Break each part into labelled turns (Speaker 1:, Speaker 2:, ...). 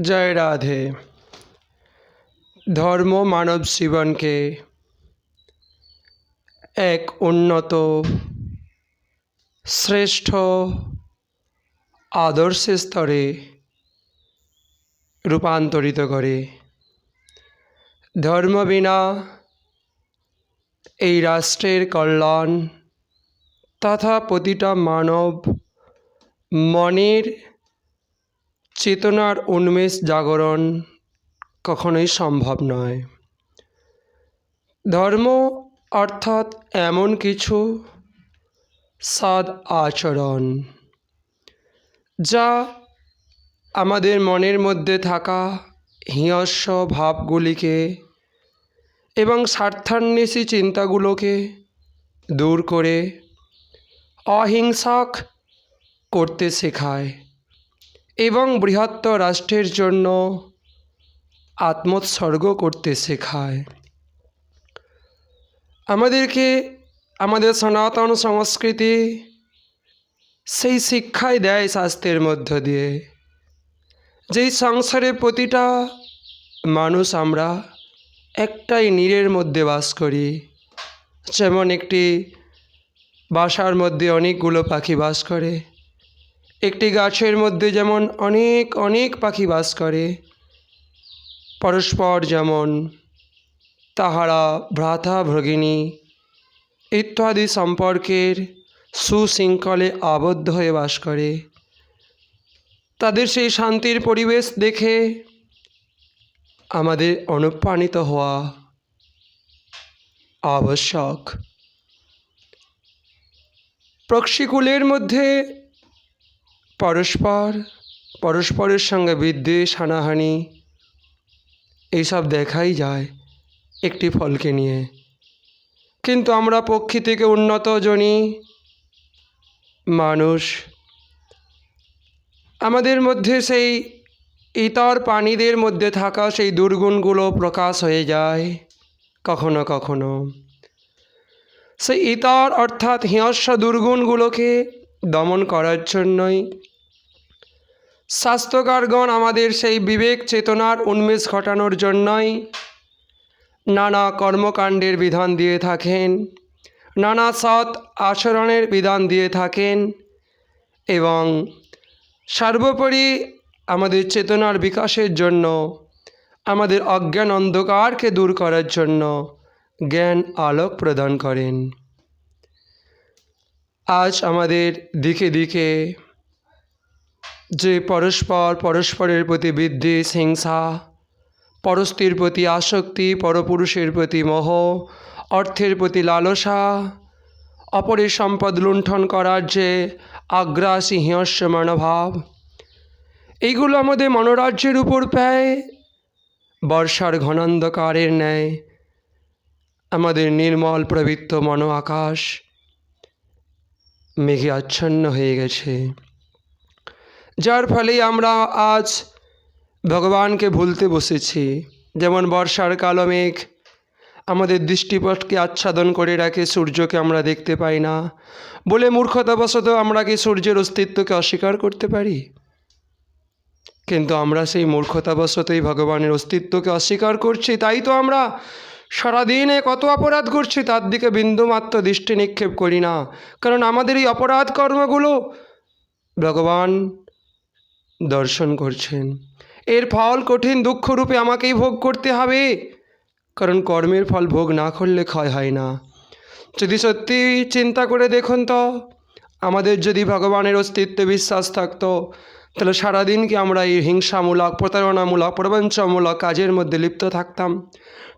Speaker 1: জয় রাধে। ধর্ম মানব জীবনকে এক উন্নত, শ্রেষ্ঠ আদর্শ স্তরে রূপান্তরিত করে। ধর্ম বিনা এই রাষ্ট্রের কল্যাণ তথা প্রতিটা মানব মনের চেতনার উন্মেষ জাগরণ কখনোই সম্ভব নয়। ধর্ম অর্থাৎ এমন কিছু সদ আচরণ, যা আমাদের মনের মধ্যে থাকা হিংস্র ভাবগুলিকে এবং স্বার্থান্বেষী চিন্তাগুলোকে দূর করে অহিংসক করতে শেখায়। এবং বৃহত্তর রাষ্ট্রের জন্য আত্মোৎসর্গ করতে শেখায়। আমাদেরকে আমাদের সনাতন সংস্কৃতি সেই শিক্ষাই দেয় শাস্ত্রের মধ্য দিয়ে। যেই সংসারে প্রতিটা মানুষ আমরা একটাই নীড়ের মধ্যে বাস করি। যেমন একটি বাসার মধ্যে অনেকগুলো পাখি বাস করে। একটি গাছের মধ্যে যেমন অনেক অনেক পাখি বাস করে, পরস্পর যেমন তাহারা ভ্রাতা ভগিনী ইত্যাদি সম্পর্কের সুশৃঙ্খলে আবদ্ধ হয়ে বাস করে। তাদের সেই শান্তির পরিবেশ দেখে আমাদের অনুপ্রাণিত হওয়া আবশ্যক। পক্ষীকুলের মধ্যে পরস্পর, পরস্পরের সঙ্গে বিদ্বেষ, হানাহানি, এইসব দেখাই যায় একটি ফলকে নিয়ে। কিন্তু আমরা পক্ষী থেকে উন্নত জনি মানুষ। আমাদের মধ্যে সেই ইতর প্রাণীদের মধ্যে থাকা সেই দুর্গুণগুলো প্রকাশ হয়ে যায় কখনো কখনো। সেই ইতর অর্থাৎ হিংস্র দুর্গুণগুলোকে দমন করার জন্যই স্বাস্থ্যকারগণ আমাদের সেই বিবেক চেতনার উন্মেষ ঘটানোর জন্যই নানা কর্মকাণ্ডের বিধান দিয়ে থাকেন, নানা সৎ আচরণের বিধান দিয়ে থাকেন এবং সর্বোপরি আমাদের চেতনার বিকাশের জন্য, আমাদের অজ্ঞান অন্ধকারকে দূর করার জন্য জ্ঞান আলোক প্রদান করেন। আজ আমাদের দিকে দিকে যে পরস্পর পরস্পরের প্রতি বিদ্বেষ হিংসা পরস্তির প্রতি আসক্তি, পরপুরুষের প্রতি মোহ, অর্থের প্রতি লালসা, অপরের সম্পদ লুণ্ঠন করার যে আগ্রাসী হিংস্র মনোভাব, এইগুলো আমাদের মনোরাজ্যের উপর প্রায় বর্ষার ঘনান্ধকারের ন্যায়, আমাদের নির্মল প্রবৃত্ত মন আকাশ মেঘে আচ্ছন্ন হয়ে গেছে। যার ফলেই আমরা আজ ভগবানকে ভুলতে বসেছি। যেমন বর্ষার কালো মেঘ, আমাদের দৃষ্টিপথকে আচ্ছাদন করে রাখে, সূর্যকে আমরা দেখতে পাই না। বলে মূর্খতাবশত আমরা কি সূর্যের অস্তিত্বকে অস্বীকার করতে পারি? কিন্তু আমরা সেই মূর্খতাবশতই ভগবানের অস্তিত্বকে অস্বীকার করছি। তাই তো আমরা সারাদিনে কত অপরাধ করছি, তার দিকে বিন্দুমাত্র দৃষ্টি নিক্ষেপ করি না। কারণ আমাদের এই অপরাধ কর্মগুলো ভগবান দর্শন করছেন। এর ফল কঠিন দুঃখরূপে আমাকেই ভোগ করতে হবে। কারণ কর্মের ফল ভোগ না করলে ক্ষয় হয় না। যদি সত্যি চিন্তা করে দেখুন তো, আমাদের যদি ভগবানের অস্তিত্বে বিশ্বাস থাকতো তাহলে সারাদিন কি আমরা এই হিংসামূলক, প্রতারণামূলক, প্রবঞ্চমূলক কাজের মধ্যে লিপ্ত থাকতাম?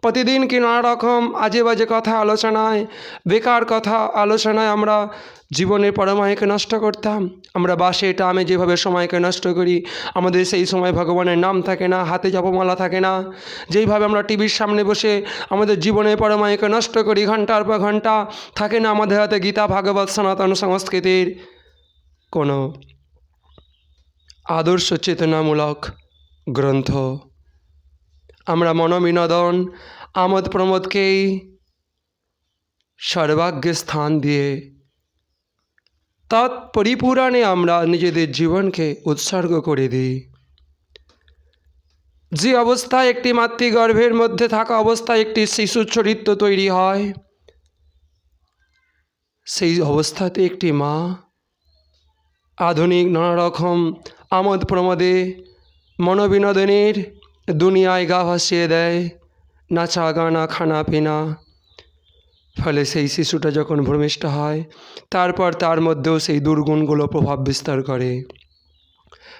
Speaker 1: প্রতিদিন কি নানা রকম আজে বাজে কথা, আলোচনায়, বেকার কথা, আলোচনায় আমরা জীবনের পরমায়কে নষ্ট করতাম? আমরা বাসে টামে যেভাবে সময়কে নষ্ট করি, আমাদের সেই সময় ভগবানের নাম থাকে না, হাতে জপমালা থাকে না। যেইভাবে আমরা টিভির সামনে বসে আমাদের জীবনের পরমায়কে নষ্ট করি, ঘণ্টার পর ঘণ্টা, থাকে না আমাদের হাতে গীতা, ভাগবত, সনাতন সংস্কৃতির কোনো আদর্শ চেতনামূলক গ্রন্থ। আমরা মনোবিনোদন আমোদ প্রমোদকেই সর্বাগ্যে স্থান দিয়ে তৎপরিপূরণে আমরা নিজেদের জীবনকে উৎসর্গ করে দিই। যে অবস্থায় একটি মাতৃগর্ভের মধ্যে থাকা অবস্থায় একটি শিশুর চরিত্র তৈরি হয়, সেই অবস্থাতে একটি মা আধুনিক নানা রকম আমোদ প্রমোদে মনোবিনোদনের দুনিয়ায় গা ভাসিয়ে দেয় নাচা গানা খানা পিনা। ফলে সেই শিশুটা যখন ভূমিষ্ঠ হয়, তারপর তার মধ্যেও সেই দুর্গুণগুলো প্রভাব বিস্তার করে।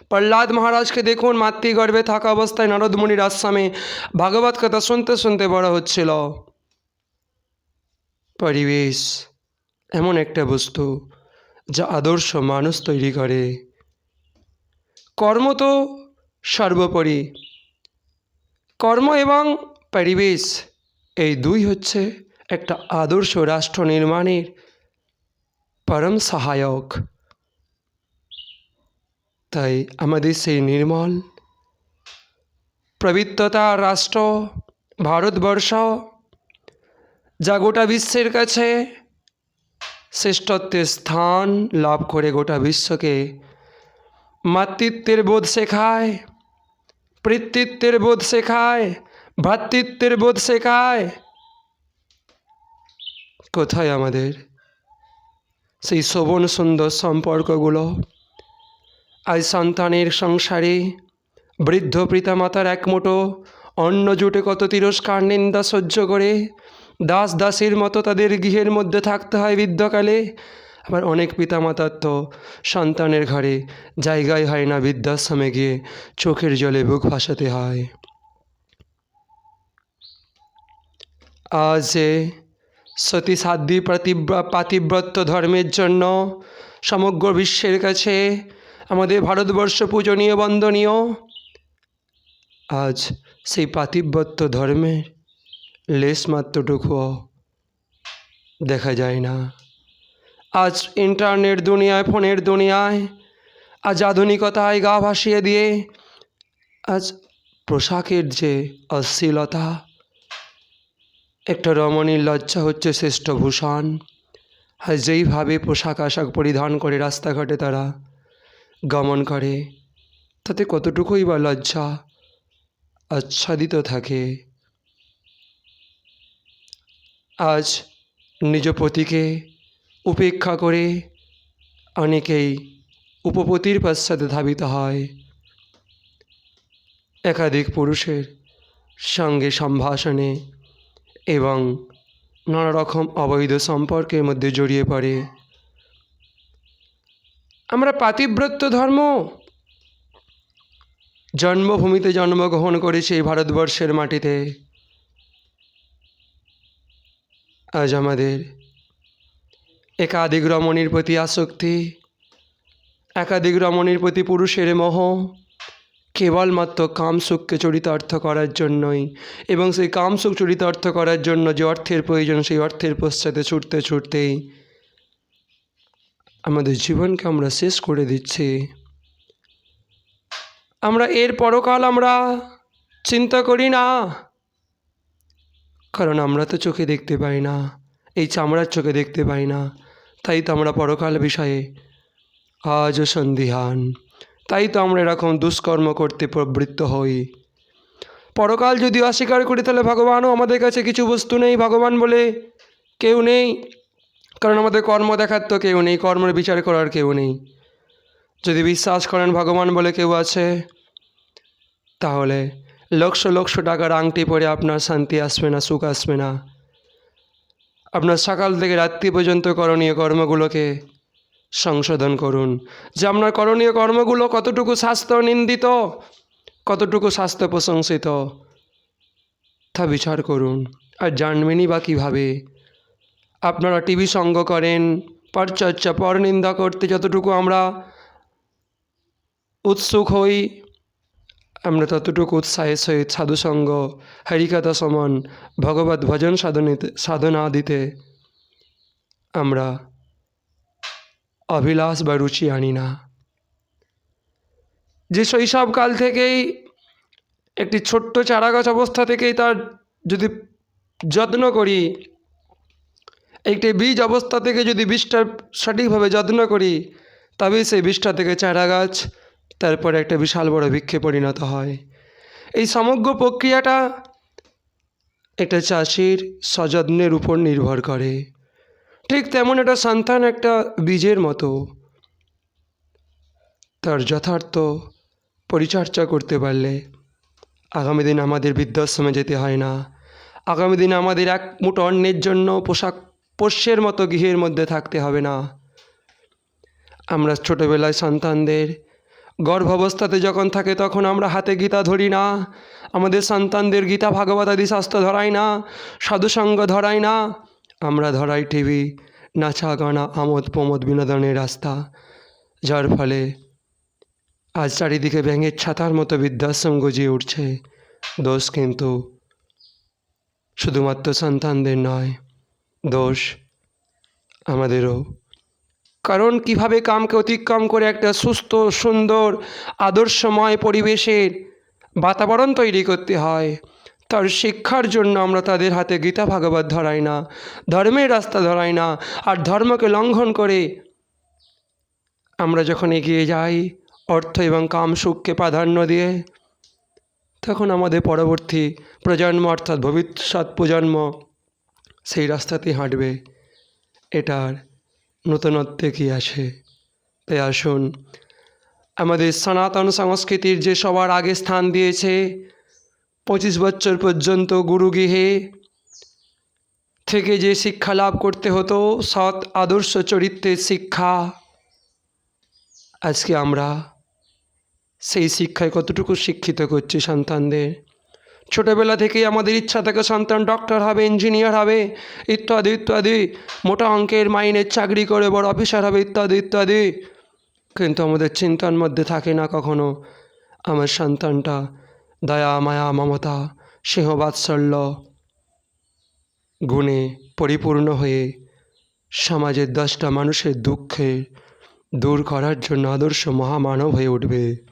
Speaker 1: প্রহ্লাদ মহারাজকে দেখুন মাতৃগর্ভে থাকা অবস্থায় নারদমুনির আশ্রমে ভাগবত কথা শুনতে শুনতে বড় হচ্ছিল। পরিবেশ এমন একটা বস্তু যা আদর্শ মানুষ তৈরি করে। কর্ম তো সর্বোপরি। কর্ম এবং পরিবেশ, এই দুই হচ্ছে একটা আদর্শ রাষ্ট্র নির্মাণের পরম সহায়ক। তাই আমাদের সেই নির্মল প্রবৃত্ততা রাষ্ট্র, ভারতবর্ষ, যা গোটা বিশ্বের কাছে শ্রেষ্ঠত্বের স্থান লাভ করে গোটা বিশ্বকে মাতৃত্বের বোধ শেখায়, পিতৃত্বের বোধ শেখায়, ভ্রাতৃত্বের বোধ শেখায়। কোথায় আমাদের সেই শোভন সুন্দর সম্পর্কগুলো? আজ সন্তানের সংসারে বৃদ্ধ পিতামাতার একমুঠো অন্ন জুটে কত তিরস্কার নিন্দা সহ্য করে। দাস দাসীর মতো তাদের গৃহের মধ্যে থাকতে হয় বৃদ্ধকালে। আবার অনেক পিতামাতার তো সন্তানের ঘরে জায়গায় হয় না বৃদ্ধাশ্রমে গিয়ে চোখের জলে বুক ভাসাতে হয়। আজ সতী সাধ্বী পাতিব্র- পাতিব্রত্য ধর্মের জন্য সমগ্র বিশ্বের কাছে আমাদের ভারতবর্ষ পূজনীয়, বন্দনীয়, আজ সেই পাতিব্রত্য ধর্মের লেশমাত্রটুকুও দেখা যায় না। আজ ইন্টারনেট দুনিয়ায়, ফোনের দুনিয়ায়। আজ আধুনিকতায় গা ভাসিয়ে দিয়ে, আজ পোশাকের যে অশ্লীলতা, একটা রমণীর লজ্জা হচ্ছে শ্রেষ্ঠ ভূষণ। আর যেইভাবে পোশাক আশাক পরিধান করে রাস্তাঘাটে তারা গমন করে, তাতে কতটুকুই বা লজ্জা আচ্ছাদিত থাকে। আজ নিজ পতিকে উপেক্ষা করে অনেকেই উপপতির পশ্চাতে ধাবিত হয়। একাধিক পুরুষের সঙ্গে সম্ভাষণে এবং নানা রকম অবৈধ সম্পর্কের মধ্যে জড়িয়ে পড়ে। আমরা পাতিব্রত্য ধর্ম। জন্মভূমিতে জন্মগ্রহণ করেছি এই ভারতবর্ষের মাটিতে। আজ আমাদের একাধিক রমণীর প্রতি আসক্তি, একাধিক রমণীর প্রতি পুরুষের মোহ, কেবলমাত্র কামসুখকে চরিতার্থ করার জন্যই। এবং সেই কামসুখ চরিতার্থ করার জন্য যে অর্থের প্রয়োজন, সেই অর্থের পশ্চাতে ছুটতে ছুটতেই আমাদের জীবনকে আমরা শেষ করে দিচ্ছি। আমরা এর পরকাল আমরা চিন্তা করি না, কারণ আমরা তো চোখে দেখতে পাই না, এই চামড়ার চোখে দেখতে পাই না। তাই তো আমরা পরকাল বিষয়ে আজও সন্দিহান তাই তো আমরা এরকম দুষ্কর্ম করতে প্রবৃত্ত হই। পরকাল যদি অস্বীকার করি, তাহলে ভগবানও আমাদের কাছে কিছু বস্তু নেই, ভগবান বলে কেউ নেই। কারণ আমাদের কর্ম দেখার তো কেউ নেই, কর্মের বিচার করার কেউ নেই। যদি বিশ্বাস করেন ভগবান বলে কেউ আছে, তাহলে লক্ষ লক্ষ টাকার আংটি পরে আপনার শান্তি আসবে না, সুখ আসবে না। আপনার সকাল থেকে রাত্রি পর্যন্ত করণীয় কর্মগুলোকে সংশোধন করুন। যে আপনার করণীয় কর্মগুলো কতটুকু স্বাস্থ্য নিন্দিত, কতটুকু স্বাস্থ্য প্রশংসিত, তা বিচার করুন। আর জানবেনই বা কীভাবে। আপনারা টিভি সঙ্গ করেন, পরচর্চা, পরনিন্দা করতে যতটুকু আমরা উৎসুক হই আমরা ততটুকু উৎসাহের সহিত সাধুসঙ্গ, হরিকথা সমান, ভগবত ভজন সাধনীতে সাধনা দিতে আমরা অভিলাষ বা রুচি আনি না। যে শৈশবকাল থেকেই, একটি ছোট্ট চারাগাছ অবস্থা থেকেই তার যদি যত্ন করি, একটি বীজ অবস্থা থেকে যদি বীজটা সঠিকভাবে যত্ন করি, তবেই সেই বীজটা থেকে চারা গাছ তারপরে একটা বিশাল বড় বৃক্ষে পরিণত হয়। এই সমগ্র প্রক্রিয়াটা একটা চাষির সযত্নের উপর নির্ভর করে। ঠিক তেমন একটা সন্তান একটা বীজের মতো তার যথার্থ পরিচর্যা করতে পারলে আগামী দিন আমাদের বৃদ্ধাশ্রমে যেতে হয় না। আগামী দিনে আমাদের এক মুঠো অন্যের জন্য পোশাক পোষ্যের মতো গৃহের মধ্যে থাকতে হবে না। আমরা ছোটোবেলায় সন্তানদের গর্ভাবস্থাতে যখন থাকে তখন আমরা হাতে গীতা ধরি না। আমাদের সন্তানদের গীতা ভাগবত আদি শাস্ত্র ধরাই না, সাধুসঙ্গ ধরাই না। আমরা ধরাই টিভি, নাচা গানা, আমোদ প্রমোদ বিনোদনের রাস্তা। যার ফলে আজ চারিদিকে ব্যাঙের ছাতার মতো বৃদ্ধাশ্রম গজিয়ে উঠছে। দোষ কিন্তু শুধুমাত্র সন্তানদের নয়, দোষ আমাদেরও। কারণ কীভাবে কামকে অতিক্রম করে একটা সুস্থ, সুন্দর, আদর্শময় পরিবেশের বাতাবরণ তৈরি করতে হয়, তার শিক্ষার জন্য আমরা তাদের হাতে গীতা ভাগবত ধরাই না, ধর্মের রাস্তা ধরাই না, আর ধর্মকে লঙ্ঘন করে আমরা যখন এগিয়ে যাই, অর্থ এবং কাম সুখকে প্রাধান্য দিয়ে, তখন আমাদের পরবর্তী প্রজন্ম, অর্থাৎ ভবিষ্যৎ প্রজন্ম, সেই রাস্তাতেই হাঁটবে। এটার নূতনত্বে কী আসে তাই আসুন, আমাদের সনাতন সংস্কৃতির যে সবার আগে স্থান দিয়েছে, পঁচিশ বছর পর্যন্ত গুরুগৃহে থেকে যে শিক্ষা লাভ করতে হতো, সৎ আদর্শ চরিত্রের শিক্ষা, আজকে আমরা সেই শিক্ষায় কতটুকু শিক্ষিত করছি সন্তানদের? ছোটোবেলা থেকেই আমাদের ইচ্ছা থাকে সন্তান ডক্টর হবে ইঞ্জিনিয়ার হবে, ইত্যাদি ইত্যাদি। মোটা অঙ্কের মাইনের চাকরি করে, বড় অফিসার হবে, ইত্যাদি ইত্যাদি। কিন্তু আমাদের চিন্তার মধ্যে থাকে না কখনো, আমার সন্তানটা দয়া, মায়া, মমতা সিংহ বাৎসল্য গুণে পরিপূর্ণ হয়ে সমাজের দশটা মানুষের দুঃখে দূর করার জন্য আদর্শ মহামানব হয়ে উঠবে।